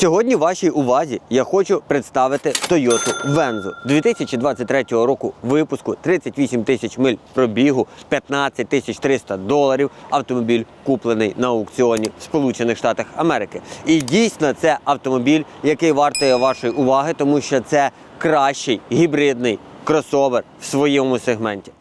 Сьогодні вашій увазі я хочу представити Toyota Venzo 2023 року випуску 38 тисяч миль пробігу, 15 тисяч 300 доларів. Автомобіль куплений на аукціоні в Сполучених Штатах Америки. І дійсно це автомобіль, який вартує вашої уваги, тому що це кращий гібридний кросовер в своєму сегменті.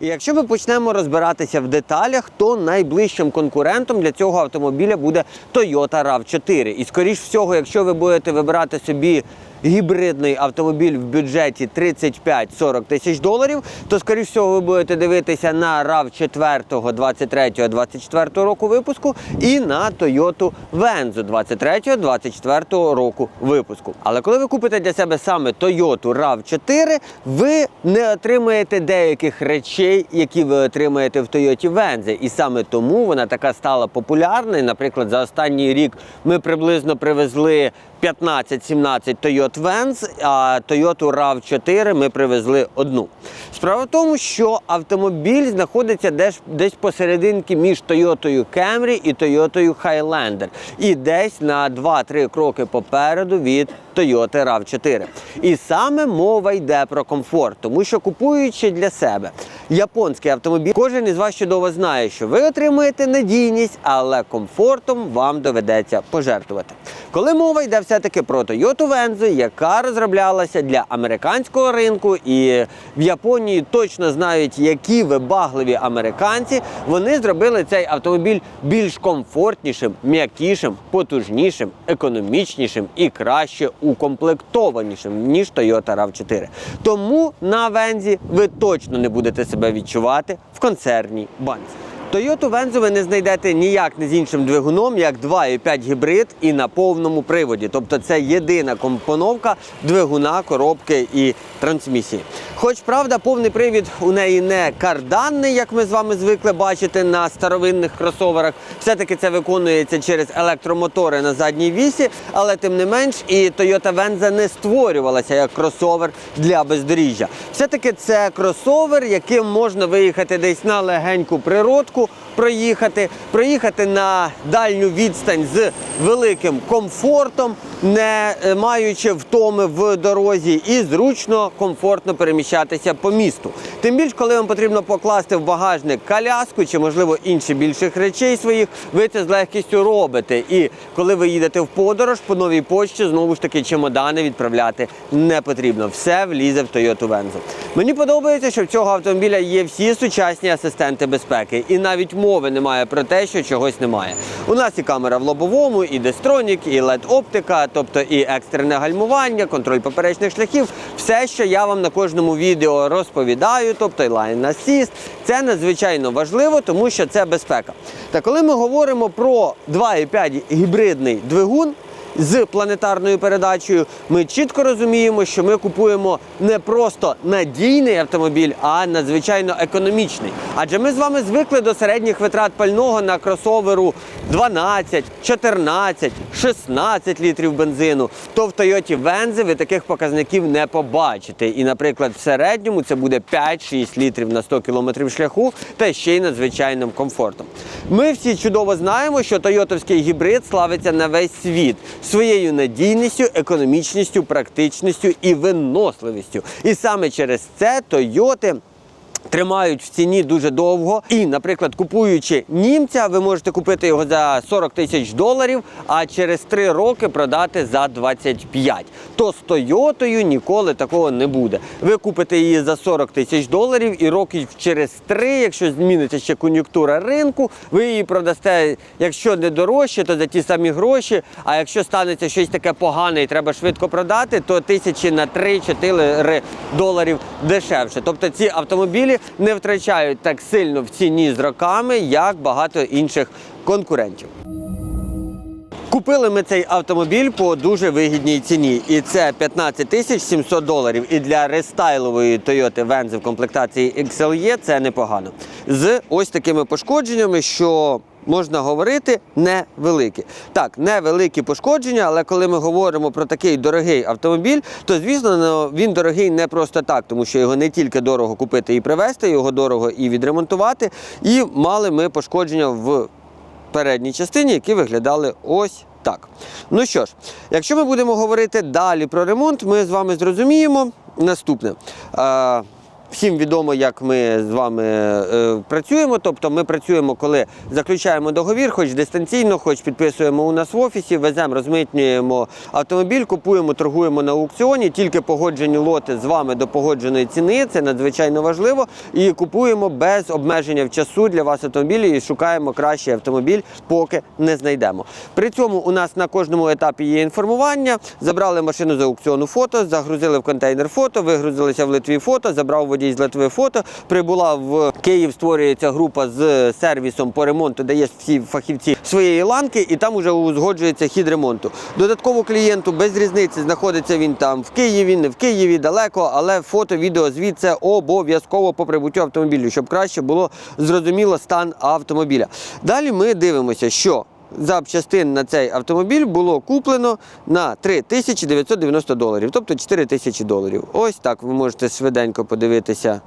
І якщо ми почнемо розбиратися в деталях, то найближчим конкурентом для цього автомобіля буде Toyota RAV4. І скоріш всього, якщо ви будете вибирати собі гібридний автомобіль в бюджеті 35-40 тисяч доларів, то скоріш всього ви будете дивитися на RAV4 23-24 року випуску і на Toyota Venzo 23-24 року випуску. Але коли ви купите для себе саме Toyota RAV4, ви не отримаєте деяких речей, які ви отримаєте в Toyota Venzo. І саме тому вона така стала популярною. Наприклад, за останній рік ми приблизно привезли 15-17 Toyota Venz, а Toyota RAV4 ми привезли одну. Справа в тому, що автомобіль знаходиться десь, десь посерединки між Toyota Camry і Toyota Highlander. І десь на 2-3 кроки попереду від Toyota RAV4. І саме мова йде про комфорт, тому що купуючи для себе японський автомобіль, кожен із вас чудово знає, що ви отримуєте надійність, але комфортом вам доведеться пожертвувати. Коли мова йде все-таки про Toyota Venzo, яка розроблялася для американського ринку, і в Японії точно знають, які вибагливі американці, вони зробили цей автомобіль більш комфортнішим, м'якішим, потужнішим, економічнішим і краще укомплектованішим, ніж Toyota RAV4. Тому на Вензі ви точно не будете себе відчувати в концерній банці. Toyota Venzo ви не знайдете ніяк не з іншим двигуном, як 2,5 гібрид і на повному приводі. Тобто це єдина компоновка двигуна, коробки і трансмісії. Хоч правда, повний привід у неї не карданний, як ми з вами звикли бачити на старовинних кросоверах. Все-таки це виконується через електромотори на задній вісі, але тим не менш і Toyota Venza не створювалася як кросовер для бездоріжжя. Все-таки це кросовер, яким можна виїхати десь на легеньку природку, проїхати, проїхати на дальню відстань з великим комфортом, не е, маючи втоми в дорозі, і зручно, комфортно переміщатися по місту. Тим більш, коли вам потрібно покласти в багажник коляску чи, можливо, інші більших речей своїх, ви це з легкістю робите. І коли ви їдете в подорож по новій почті, знову ж таки чемодани відправляти не потрібно. Все влізе в Toyota Venzo. Мені подобається, що в цього автомобіля є всі сучасні асистенти безпеки, і навіть мови немає про те, що чогось немає. У нас і камера в лобовому, і дестронік, і led оптика, тобто і екстрене гальмування, контроль поперечних шляхів. Все, що я вам на кожному відео розповідаю, тобто і Line Assist, це надзвичайно важливо, тому що це безпека. Та коли ми говоримо про 2,5 гібридний двигун. З планетарною передачею ми чітко розуміємо, що ми купуємо не просто надійний автомобіль, а надзвичайно економічний. Адже ми з вами звикли до середніх витрат пального на кросоверу 12, 14, 16 літрів бензину. То в Toyota Venza ви таких показників не побачите. І, наприклад, в середньому це буде 5-6 літрів на 100 кілометрів шляху та ще й надзвичайним комфортом. Ми всі чудово знаємо, що тойотовський гібрид славиться на весь світ своєю надійністю, економічністю, практичністю і виносливістю. І саме через це Тойоти. Тримають в ціні дуже довго, і, наприклад, купуючи німця, ви можете купити його за 40 тисяч доларів, а через 3 роки продати за 25. То з Тойотою ніколи такого не буде. Ви купите її за 40 тисяч доларів, і років через 3, якщо зміниться ще кон'юнктура ринку, ви її продасте, якщо не дорожче, то за ті самі гроші. А якщо станеться щось таке погане і треба швидко продати, то тисячі на 3-4 доларів дешевше. Тобто ці автомобілі не втрачають так сильно в ціні з роками, як багато інших конкурентів. Купили ми цей автомобіль по дуже вигідній ціні, і це 15 тисяч 700 доларів. І для рестайлової Toyota Venza в комплектації XLE це непогано. З ось такими пошкодженнями, що можна говорити невеликі. Так, невеликі пошкодження, але коли ми говоримо про такий дорогий автомобіль, то звісно ну, він дорогий не просто так, тому що його не тільки дорого купити і привезти, його дорого і відремонтувати. І мали ми пошкодження в передній частині, які виглядали ось так. Ну що ж, якщо ми будемо говорити далі про ремонт, ми з вами зрозуміємо наступне. Всім відомо, як ми з вами е, працюємо. Тобто ми працюємо, коли заключаємо договір, хоч дистанційно, хоч підписуємо у нас в офісі, веземо, розмитнюємо автомобіль, купуємо, торгуємо на аукціоні, тільки погоджені лоти з вами до погодженої ціни. Це надзвичайно важливо. І купуємо без обмеження в часу для вас автомобілі і шукаємо кращий автомобіль, поки не знайдемо. При цьому у нас на кожному етапі є інформування. Забрали машину з аукціону фото, загрузили в контейнер фото, вигрузилися в Литві фото, забрав водій з Литви фото. Прибула в Київ, створюється група з сервісом по ремонту, де є всі фахівці своєї ланки, і там вже узгоджується хід ремонту. Додатково клієнту без різниці знаходиться він там в Києві, не в Києві, далеко, але фото, відео звідси обов'язково по прибуттю автомобілю, щоб краще було зрозуміло стан автомобіля. Далі ми дивимося, що запчастин на цей автомобіль було куплено на 3990 доларів, тобто 4 тисячі доларів. Ось так ви можете швиденько подивитися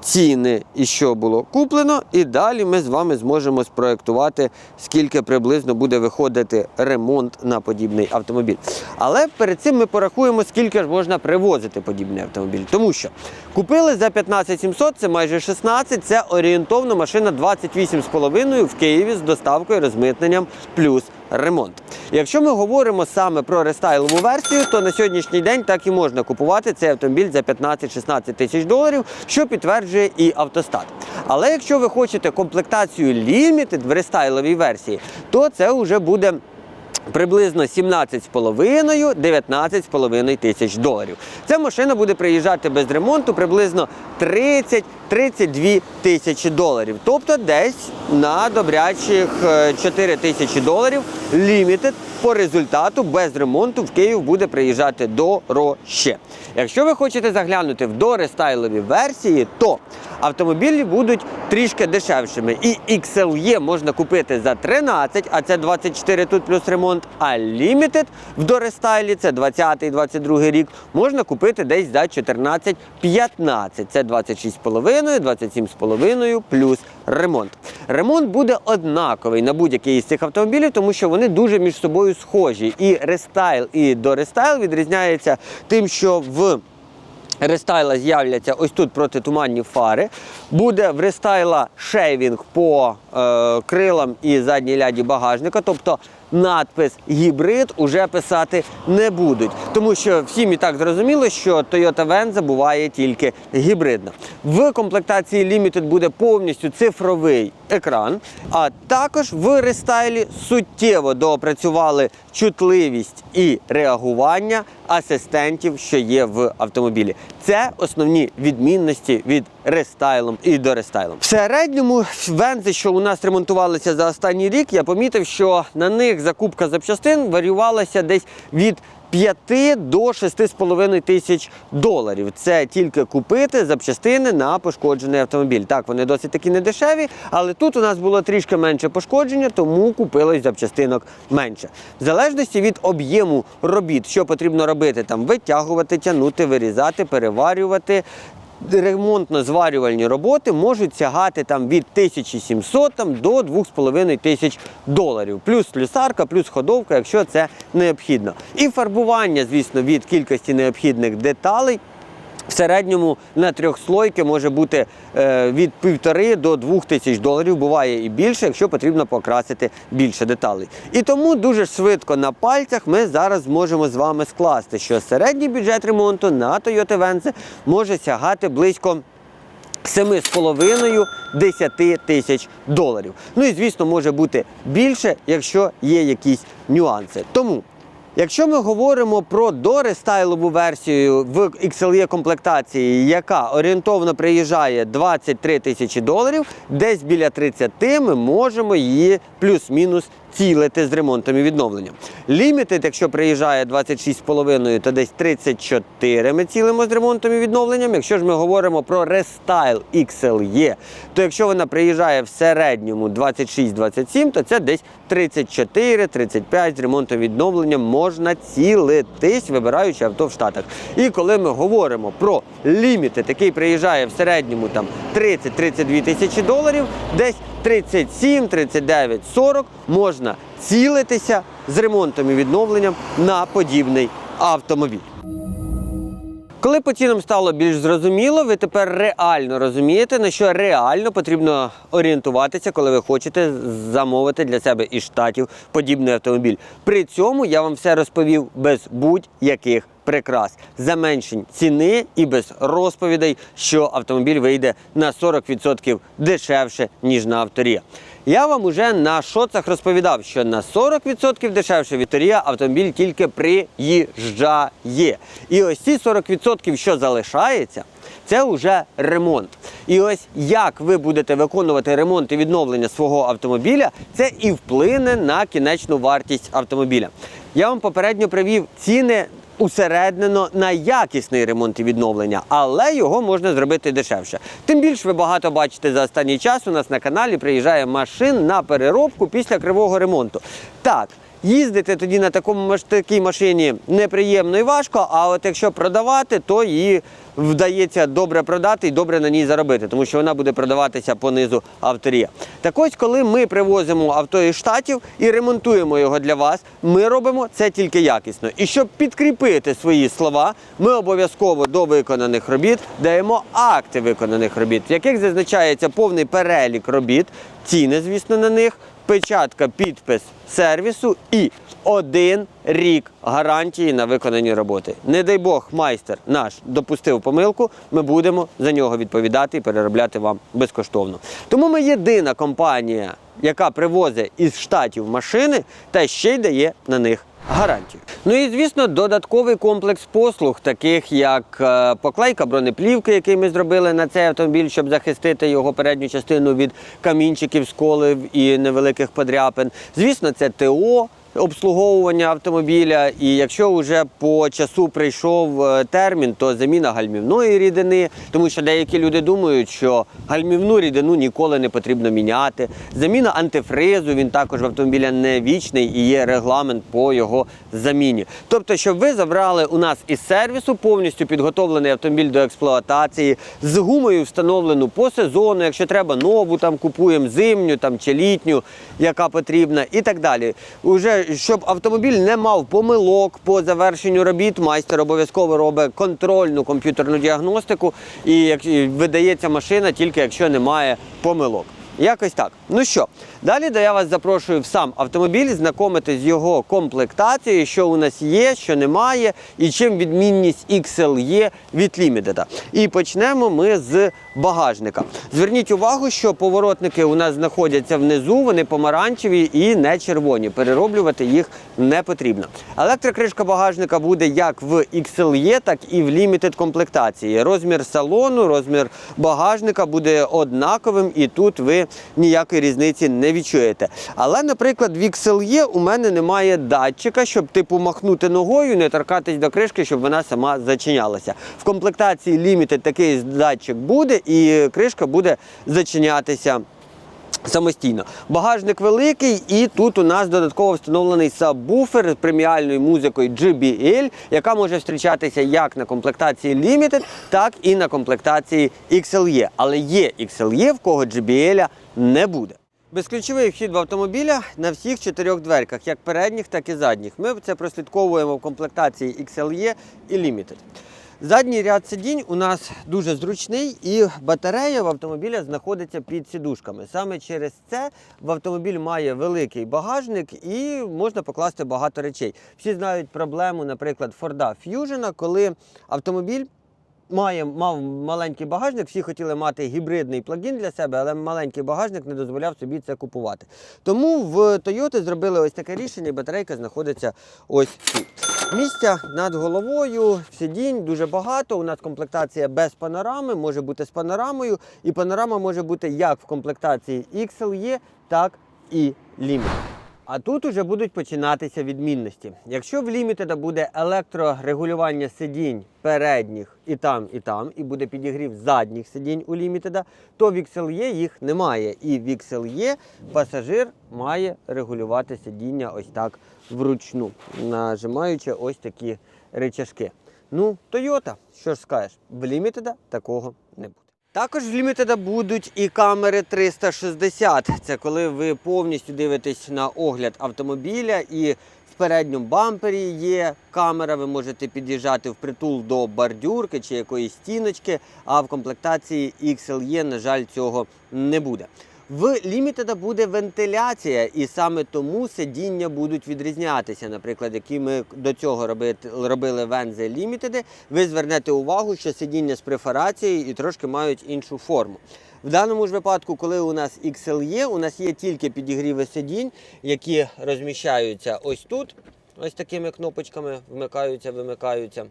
ціни і що було куплено. І далі ми з вами зможемо спроектувати, скільки приблизно буде виходити ремонт на подібний автомобіль. Але перед цим ми порахуємо, скільки ж можна привозити подібний автомобіль. Тому що купили за 15 700, це майже 16, це орієнтовно машина 28,5 в Києві з доставкою, розмитненням плюс ремонт. Якщо ми говоримо саме про рестайлову версію, то на сьогоднішній день так і можна купувати цей автомобіль за 15-16 тисяч доларів, що підтверджує і автостат. Але якщо ви хочете комплектацію Limited в рестайловій версії, то це вже буде приблизно 17,5-19,5 тисяч доларів. Ця машина буде приїжджати без ремонту приблизно 30-32 тисячі доларів. Тобто десь на добрячих е, 4 тисячі доларів лімітед по результату без ремонту в Київ буде приїжджати дорожче. Якщо ви хочете заглянути в дорестайлові версії, то автомобілі будуть трішки дешевшими. І XLE можна купити за 13, а це 24 тут плюс ремонт. А Unlimited в дорестайлі, це 20-22 рік, можна купити десь за 14-15. Це 26,5, 27,5 плюс ремонт. Ремонт буде однаковий на будь-який із цих автомобілів, тому що вони дуже між собою схожі. І рестайл, і дорестайл відрізняється тим, що в рестайла з'являться ось тут протитуманні фари. Буде в рестайла шейвінг по е, крилам і задній ляді багажника, тобто надпис гібрид уже писати не будуть. Тому що всім і так зрозуміло, що Toyota Venza буває тільки гібридна. В комплектації Limited буде повністю цифровий екран, а також в рестайлі суттєво доопрацювали чутливість і реагування асистентів, що є в автомобілі. Це основні відмінності від рестайлом і до рестайлом. В середньому вензи, що у нас ремонтувалися за останній рік, я помітив, що на них закупка запчастин варіювалася десь від 5 до 6,5 тисяч доларів. Це тільки купити запчастини на пошкоджений автомобіль. Так, вони досить таки не дешеві, але тут у нас було трішки менше пошкодження, тому купилось запчастинок менше. В залежності від об'єму робіт, що потрібно робити, там витягувати, тягнути, вирізати, переварювати. Ремонтно-зварювальні роботи можуть сягати там від 1700 там, до 2500 тисяч доларів. Плюс слюсарка, плюс ходовка, якщо це необхідно. І фарбування, звісно, від кількості необхідних деталей. В середньому на трьохслойки може бути е, від півтори до двох тисяч доларів, буває і більше, якщо потрібно покрасити більше деталей. І тому дуже швидко на пальцях ми зараз зможемо з вами скласти, що середній бюджет ремонту на Toyota Venza може сягати близько 7,5-10 тисяч доларів. Ну і звісно, може бути більше, якщо є якісь нюанси. Тому. Якщо ми говоримо про дорестайлову версію в XLE комплектації, яка орієнтовно приїжджає 23 тисячі доларів, десь біля 30 ми можемо її плюс-мінус цілити з ремонтом і відновленням. Limited, якщо приїжджає 26,5, то десь 34 ми цілимо з ремонтом і відновленням. Якщо ж ми говоримо про Restyle XLE, то якщо вона приїжджає в середньому 26-27, то це десь 34-35 з ремонтом і відновленням можна цілитись, вибираючи авто в Штатах. І коли ми говоримо про Limited, який приїжджає в середньому там 30-32 тисячі доларів, десь 37, 39, 40 можна цілитися з ремонтом і відновленням на подібний автомобіль. Коли по цінам стало більш зрозуміло, ви тепер реально розумієте, на що реально потрібно орієнтуватися, коли ви хочете замовити для себе із штатів подібний автомобіль. При цьому я вам все розповів без будь-яких прикрас, заменшень ціни і без розповідей, що автомобіль вийде на 40% дешевше, ніж на авторія. Я вам уже на шоцах розповідав, що на 40% дешевше Вікторія автомобіль тільки приїжджає. І ось ці 40%, що залишається, це вже ремонт. І ось як ви будете виконувати ремонт і відновлення свого автомобіля, це і вплине на кінечну вартість автомобіля. Я вам попередньо привів ціни усереднено на якісний ремонт і відновлення, але його можна зробити дешевше. Тим більше ви багато бачите за останній час. У нас на каналі приїжджає машин на переробку після кривого ремонту. Так. Їздити тоді на такому такій машині неприємно і важко, а от якщо продавати, то її вдається добре продати і добре на ній заробити, тому що вона буде продаватися по низу авторія. Так ось, коли ми привозимо авто із штатів і ремонтуємо його для вас, ми робимо це тільки якісно. І щоб підкріпити свої слова, ми обов'язково до виконаних робіт даємо акти виконаних робіт, в яких зазначається повний перелік робіт, ціни, звісно, на них печатка, підпис сервісу і один рік гарантії на виконані роботи. Не дай Бог, майстер наш допустив помилку, ми будемо за нього відповідати і переробляти вам безкоштовно. Тому ми єдина компанія, яка привозить із штатів машини та ще й дає на них гарантію. Ну і звісно, додатковий комплекс послуг, таких як е, поклейка бронеплівки, який ми зробили на цей автомобіль, щоб захистити його передню частину від камінчиків, сколів і невеликих подряпин. Звісно, це ТО. Обслуговування автомобіля, і якщо вже по часу прийшов е, термін, то заміна гальмівної рідини, тому що деякі люди думають, що гальмівну рідину ніколи не потрібно міняти. Заміна антифризу, він також в автомобіля не вічний і є регламент по його заміні. Тобто, щоб ви забрали у нас із сервісу повністю підготовлений автомобіль до експлуатації, з гумою встановлену по сезону, якщо треба нову, там купуємо зимню там, чи літню, яка потрібна, і так далі. Уже щоб автомобіль не мав помилок по завершенню робіт, майстер обов'язково робить контрольну комп'ютерну діагностику і видається машина тільки якщо немає помилок. Якось так. Ну що, далі я вас запрошую в сам автомобіль, знайомитись з його комплектацією, що у нас є, що немає, і чим відмінність XLE від Limited. І почнемо ми з багажника. Зверніть увагу, що поворотники у нас знаходяться внизу, вони помаранчеві і не червоні. Перероблювати їх не потрібно. Електрокришка багажника буде як в XLE, так і в Limited комплектації. Розмір салону, розмір багажника буде однаковим, і тут ви ніякої різниці не відчуєте. Але, наприклад, в XLE у мене немає датчика, щоб типу махнути ногою, не торкатись до кришки, щоб вона сама зачинялася. В комплектації Limited такий датчик буде, і кришка буде зачинятися. Самостійно. Багажник великий, і тут у нас додатково встановлений сабвуфер з преміальною музикою JBL, яка може зустрічатися як на комплектації Limited, так і на комплектації XLE. Але є XLE, в кого JBL не буде. Безключовий вхід в автомобіля на всіх чотирьох дверках, як передніх, так і задніх. Ми це прослідковуємо в комплектації XLE і Limited. Задній ряд сидінь у нас дуже зручний, і батарея в автомобіля знаходиться під сідушками. Саме через це в автомобіль має великий багажник і можна покласти багато речей. Всі знають проблему, наприклад, Форда Ф'южена, коли автомобіль має, мав маленький багажник, всі хотіли мати гібридний плагін для себе, але маленький багажник не дозволяв собі це купувати. Тому в Toyota зробили ось таке рішення, і батарейка знаходиться ось тут. Місця над головою, сидінь дуже багато. У нас комплектація без панорами, може бути з панорамою, і панорама може бути як в комплектації XLE, так і Limited. А тут уже будуть починатися відмінності. Якщо в Limited буде електрорегулювання сидінь передніх і там, і там, і буде підігрів задніх сидінь у Limited, то в XLE їх немає. І в XLE пасажир має регулювати сидіння ось так вручну, нажимаючи ось такі речашки. Ну, Toyota, що ж скажеш, в Limited такого не буде. Також в Limited будуть і камери 360. Це коли ви повністю дивитесь на огляд автомобіля і в передньому бампері є камера, ви можете під'їжджати впритул до бордюрки чи якоїсь стіночки, а в комплектації XLE, на жаль, цього не буде. В Limited буде вентиляція, і саме тому сидіння будуть відрізнятися. Наприклад, які ми до цього робили вензи Limited, ви звернете увагу, що сидіння з префарацією і трошки мають іншу форму. В даному ж випадку, коли у нас XLE, у нас є тільки підігріви сидінь, які розміщаються ось тут, ось такими кнопочками вмикаються, вимикаються.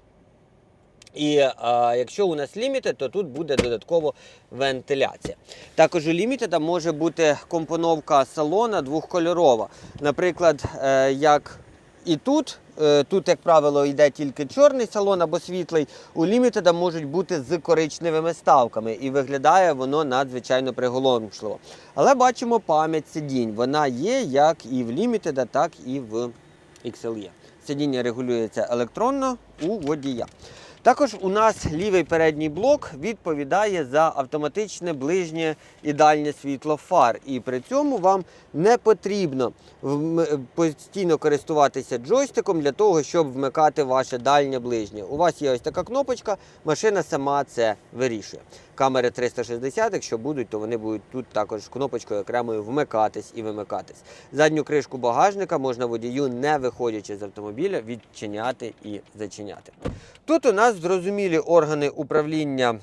І а, якщо у нас лімітед, то тут буде додатково вентиляція. Також у лімітеда може бути компоновка салона двохкольорова. Наприклад, е, як і тут, е, тут, як правило, йде тільки чорний салон або світлий. У лімітеда можуть бути з коричневими ставками, і виглядає воно надзвичайно приголомшливо. Але бачимо пам'ять сидінь. Вона є як і в лімітеда, так і в XLE. Сидіння регулюється електронно у водія. Також у нас лівий передній блок відповідає за автоматичне ближнє і дальнє світло фар. І при цьому вам не потрібно постійно користуватися джойстиком для того, щоб вмикати ваше дальнє ближнє. У вас є ось така кнопочка, машина сама це вирішує. Камери 360, якщо будуть, то вони будуть тут також кнопочкою окремою вмикатись і вимикатись. Задню кришку багажника можна водію, не виходячи з автомобіля, відчиняти і зачиняти. Тут у нас зрозумілі органи управління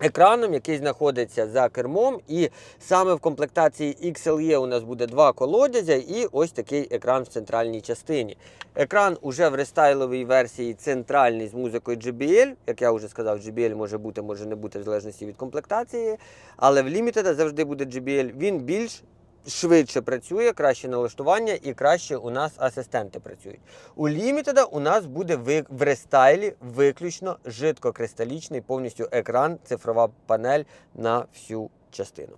екраном, який знаходиться за кермом. І саме в комплектації XLE у нас буде два колодязя і ось такий екран в центральній частині. Екран уже в рестайловій версії центральний з музикою JBL. Як я вже сказав, JBL може бути, може не бути в залежності від комплектації. Але в Limited завжди буде JBL. Він більш швидше працює, краще налаштування і краще у нас асистенти працюють. У Limited у нас буде в рестайлі виключно жидкокристалічний повністю екран, цифрова панель на всю частину.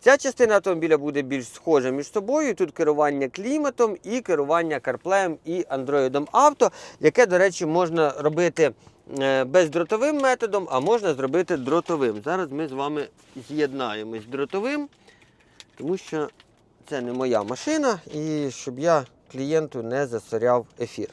Ця частина автомобіля буде більш схожа між собою. Тут керування кліматом і керування CarPlay і Android Auto, яке, до речі, можна робити е, бездротовим методом, а можна зробити дротовим. Зараз ми з вами з'єднаємось дротовим тому що це не моя машина, і щоб я клієнту не засоряв ефір.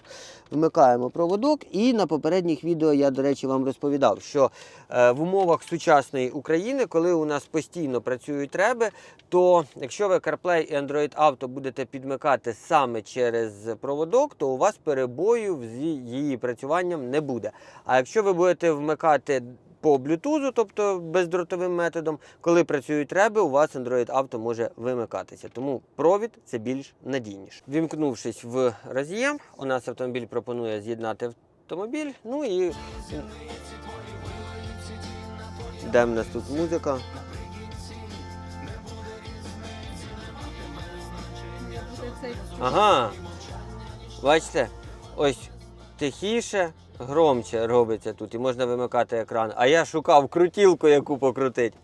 Вмикаємо проводок, і на попередніх відео я, до речі, вам розповідав, що е, в умовах сучасної України, коли у нас постійно працюють реби, то якщо ви CarPlay і Android Auto будете підмикати саме через проводок, то у вас перебою з її працюванням не буде. А якщо ви будете вмикати по Bluetooth, тобто бездротовим методом, коли працюють реби, у вас Android Auto може вимикатися. Тому провід це більш надійніше. Вімкнувшись в роз'єм, у нас автомобіль пропонує з'єднати автомобіль. Ну і де в нас тут музика? Ага. Бачите, ось тихіше, громче робиться тут, і можна вимикати екран. А я шукав крутілку, яку покрутити.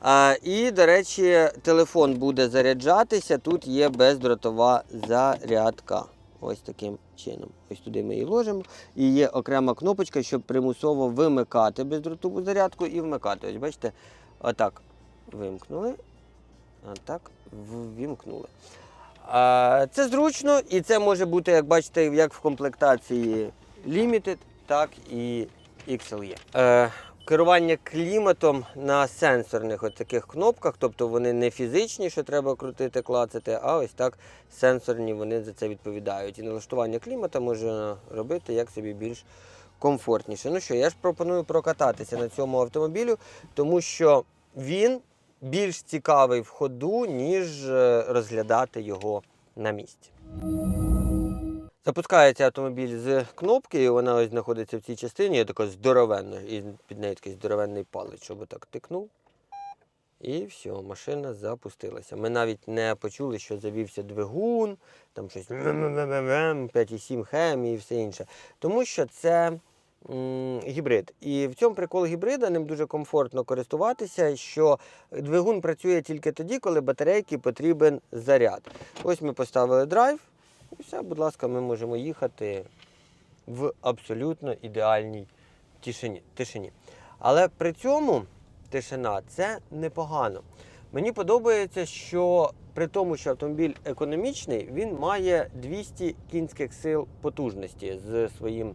А, і, до речі, телефон буде заряджатися. Тут є бездротова зарядка. Ось таким чином. Ось туди ми її ложимо. І є окрема кнопочка, щоб примусово вимикати бездротову зарядку і вмикати. Ось бачите, отак вимкнули. отак так ввімкнули. Це зручно і це може бути, як бачите, як в комплектації Limited, так і XLE. Керування кліматом на сенсорних от таких кнопках, тобто вони не фізичні, що треба крутити, клацати, а ось так сенсорні вони за це відповідають. І налаштування клімата можна робити як собі більш комфортніше. Ну що, я ж пропоную прокататися на цьому автомобілю, тому що він більш цікавий в ходу, ніж е, розглядати його на місці. Запускається автомобіль з кнопки, і вона ось знаходиться в цій частині, така здоровенна, і під нею такий здоровенний палець, щоб так тикнув. І все, машина запустилася. Ми навіть не почули, що завівся двигун, там щось 5,7 хем і все інше. Тому що це м, гібрид. І в цьому прикол гібрида ним дуже комфортно користуватися, що двигун працює тільки тоді, коли батарейки потрібен заряд. Ось ми поставили драйв, і все, будь ласка, ми можемо їхати в абсолютно ідеальній тишині. тишині. Але при цьому тишина це непогано. Мені подобається, що при тому, що автомобіль економічний, він має 200 кінських сил потужності з своїм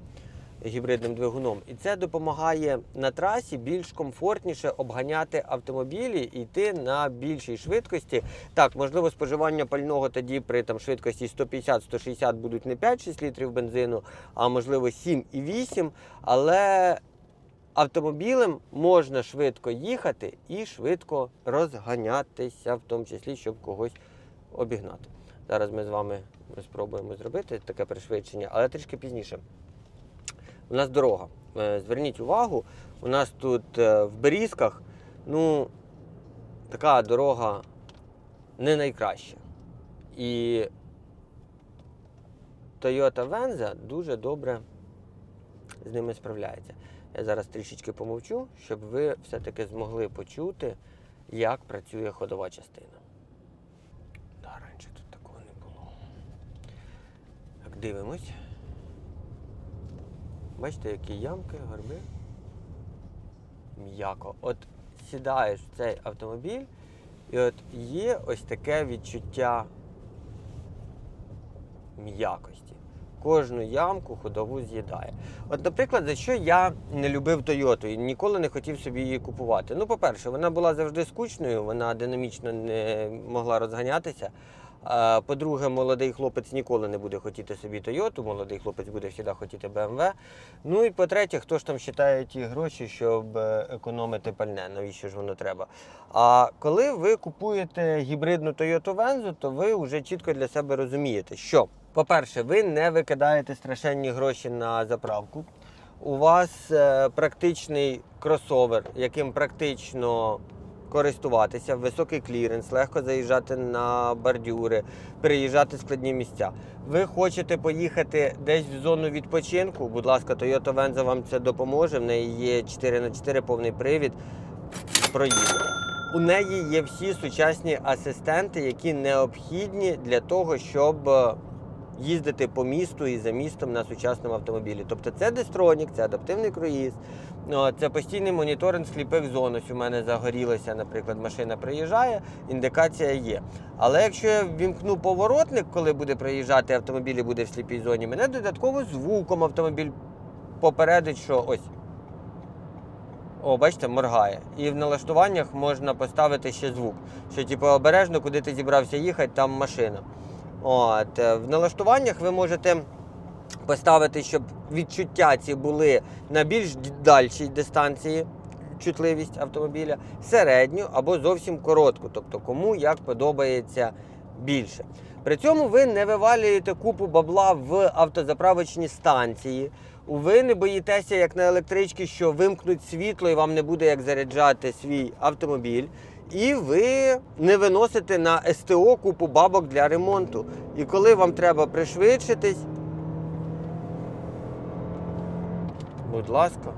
гібридним двигуном. І це допомагає на трасі більш комфортніше обганяти автомобілі і йти на більшій швидкості. Так, можливо, споживання пального тоді при там, швидкості 150-160 будуть не 5-6 літрів бензину, а можливо 7 і 8. Але автомобілем можна швидко їхати і швидко розганятися, в тому числі, щоб когось обігнати. Зараз ми з вами спробуємо зробити таке пришвидшення, але трішки пізніше. У нас дорога. Е, Зверніть увагу, у нас тут е, в Берізках, ну, така дорога не найкраща. І Toyota Venza дуже добре з ними справляється. Я зараз трішечки помовчу, щоб ви все-таки змогли почути, як працює ходова частина. Да, раніше тут такого не було. Так, дивимось. Бачите, які ямки, горби. М'яко. От сідаєш в цей автомобіль, і от є ось таке відчуття м'якості. Кожну ямку ходову з'їдає. От, наприклад, за що я не любив Тойоту і ніколи не хотів собі її купувати. Ну, по-перше, вона була завжди скучною, вона динамічно не могла розганятися. По-друге, молодий хлопець ніколи не буде хотіти собі Тойоту, молодий хлопець буде завжди хотіти BMW. Ну і по-третє, хто ж там вважає ті гроші, щоб е, економити пальне, навіщо ж воно треба? А коли ви купуєте гібридну Toyota Venza, то ви вже чітко для себе розумієте, що, по-перше, ви не викидаєте страшенні гроші на заправку. У вас е, практичний кросовер, яким практично користуватися, високий кліренс, легко заїжджати на бордюри, переїжджати складні місця. Ви хочете поїхати десь в зону відпочинку? Будь ласка, Toyota Venza вам це допоможе. В неї є 4х4 повний привід. Проїде. У неї є всі сучасні асистенти, які необхідні для того, щоб е, їздити по місту і за містом на сучасному автомобілі. Тобто це дистронік, це адаптивний круїз, це постійний моніторинг сліпих зон. Ось у мене загорілося, наприклад, машина приїжджає, індикація є. Але якщо я вімкну поворотник, коли буде приїжджати автомобіль і буде в сліпій зоні, мене додатково звуком автомобіль попередить, що ось. О, бачите, моргає. І в налаштуваннях можна поставити ще звук. Що, типу, обережно, куди ти зібрався їхати, там машина. От, е, в налаштуваннях ви можете поставити, щоб відчуття ці були на більш дальшій дистанції, чутливість автомобіля, середню або зовсім коротку, тобто кому як подобається більше. При цьому ви не вивалюєте купу бабла в автозаправочні станції. Ви не боїтеся, як на електричці, що вимкнуть світло і вам не буде як заряджати свій автомобіль. І ви не виносите на СТО купу бабок для ремонту. І коли вам треба пришвидшитись, будь ласка,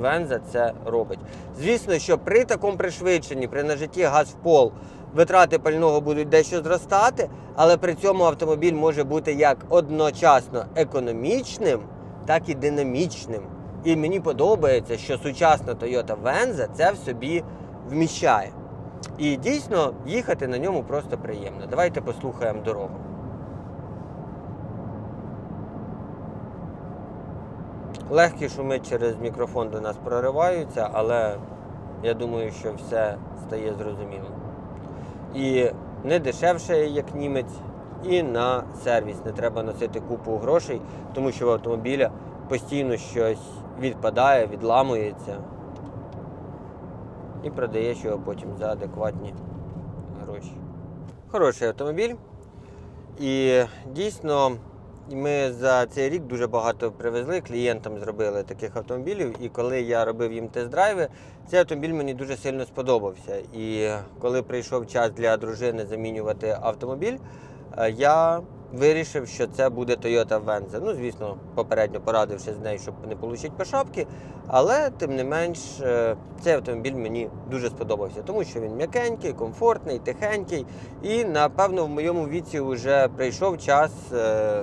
Венза це робить. Звісно, що при такому пришвидшенні, при нажитті газ в пол, витрати пального будуть дещо зростати, але при цьому автомобіль може бути як одночасно економічним, так і динамічним. І мені подобається, що сучасна Toyota Venza це в собі вміщає. І дійсно їхати на ньому просто приємно. Давайте послухаємо дорогу. Легкі шуми через мікрофон до нас прориваються, але я думаю, що все стає зрозумілим. І не дешевше, як німець, і на сервіс не треба носити купу грошей, тому що в автомобіля постійно щось відпадає, відламується і продаєш його потім за адекватні гроші. Хороший автомобіль. І дійсно Ми за цей рік дуже багато привезли, клієнтам зробили таких автомобілів. І коли я робив їм тест-драйви, цей автомобіль мені дуже сильно сподобався. І коли прийшов час для дружини замінювати автомобіль, е, я вирішив, що це буде Toyota Venza. Ну, звісно, попередньо порадивши з нею, щоб не отримати по шапки. Але тим не менш, е, цей автомобіль мені дуже сподобався, тому що він м'якенький, комфортний, тихенький. І напевно в моєму віці вже прийшов час е,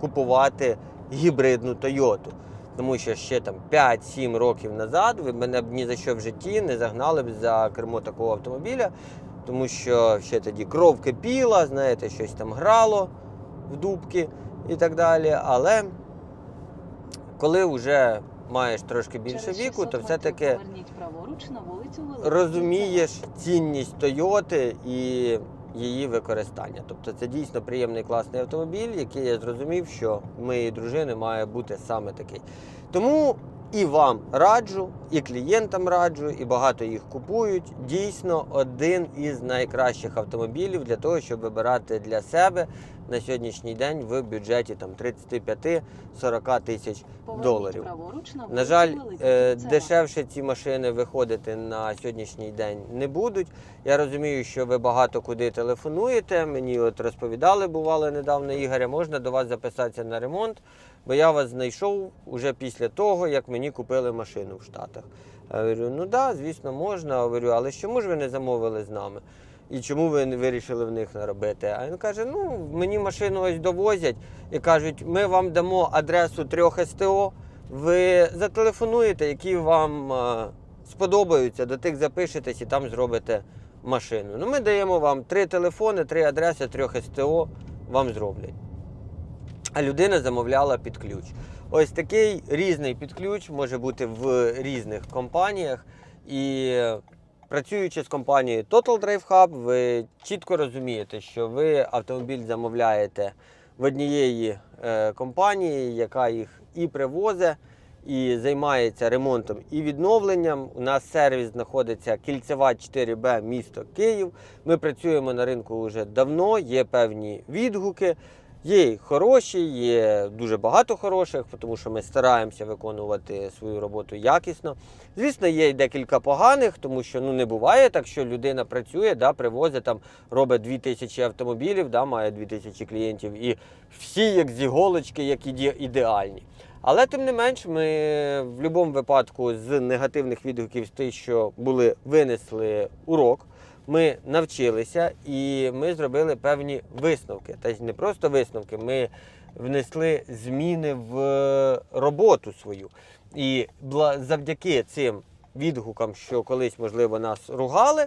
купувати гібридну Тойоту. Тому що ще там 5-7 років назад ви мене б ні за що в житті не загнали б за кермо такого автомобіля, тому що ще тоді кров кипіла, знаєте, щось там грало в дубки і так далі. Але коли вже маєш трошки більше віку, то все-таки розумієш цінність Тойоти і її використання. Тобто це дійсно приємний класний автомобіль, який я зрозумів, що моєї дружини має бути саме такий. Тому і вам раджу, і клієнтам раджу, і багато їх купують. Дійсно, один із найкращих автомобілів для того, щоб вибирати для себе на сьогоднішній день в бюджеті там 35-40 тисяч доларів. на жаль, е, дешевше ці машини виходити на сьогоднішній день не будуть. Я розумію, що ви багато куди телефонуєте. Мені от розповідали, бувало недавно Ігоря, можна до вас записатися на ремонт, бо я вас знайшов уже після того, як мені купили машину в Штатах. Я говорю, ну так, да, звісно, можна. Я говорю, але чому ж ви не замовили з нами? І чому ви не вирішили в них наробити? А він каже: ну, мені машину ось довозять і кажуть, ми вам дамо адресу трьох СТО, ви зателефонуєте, які вам е, сподобаються, до тих запишетесь і там зробите машину. Ну, ми даємо вам три телефони, три адреси, трьох СТО вам зроблять. А людина замовляла під ключ. Ось такий різний підключ може бути в різних компаніях. І працюючи з компанією Total Drive Hub, ви чітко розумієте, що ви автомобіль замовляєте в однієї е, компанії, яка їх і привозить, і займається ремонтом і відновленням. У нас сервіс знаходиться Кільцева 4Б, місто Київ. Ми працюємо на ринку вже давно, є певні відгуки. Є й хороші, є дуже багато хороших, тому що ми стараємося виконувати свою роботу якісно. Звісно, є й декілька поганих, тому що ну не буває так, що людина працює, да, привозить там, робить 2000 автомобілів, да, має 2000 клієнтів, і всі як з іголочки, як іде- ідеальні. Але тим не менш, ми в будь-якому випадку з негативних відгуків, з тих, що були, винесли урок. Ми навчилися і ми зробили певні висновки. Тобто не просто висновки, ми внесли зміни в роботу свою. І завдяки цим відгукам, що колись, можливо, нас ругали,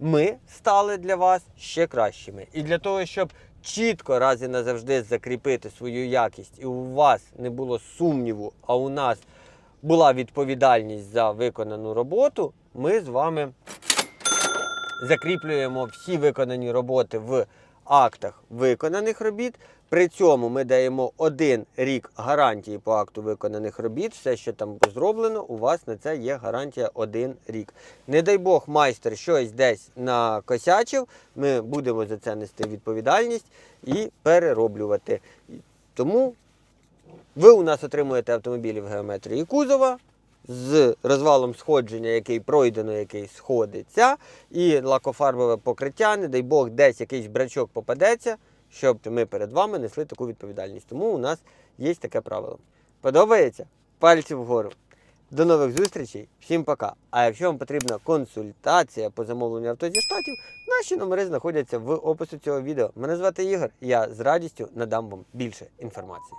ми стали для вас ще кращими. І для того, щоб чітко раз і назавжди закріпити свою якість, і у вас не було сумніву, а у нас була відповідальність за виконану роботу, ми з вами закріплюємо всі виконані роботи в актах виконаних робіт. При цьому ми даємо один рік гарантії по акту виконаних робіт. Все, що там зроблено, у вас на це є гарантія один рік. Не дай Бог, майстер щось десь накосячив, ми будемо за це нести відповідальність і перероблювати. Тому ви у нас отримуєте автомобілі в геометрії кузова з розвалом сходження, який пройдено, який сходиться, і лакофарбове покриття, не дай Бог, десь якийсь брачок попадеться, щоб ми перед вами несли таку відповідальність. Тому у нас є таке правило. Подобається? Пальці вгору. До нових зустрічей, всім пока. А якщо вам потрібна консультація по замовленню авто зі штатів, наші номери знаходяться в описі цього відео. Мене звати Ігор, я з радістю надам вам більше інформації.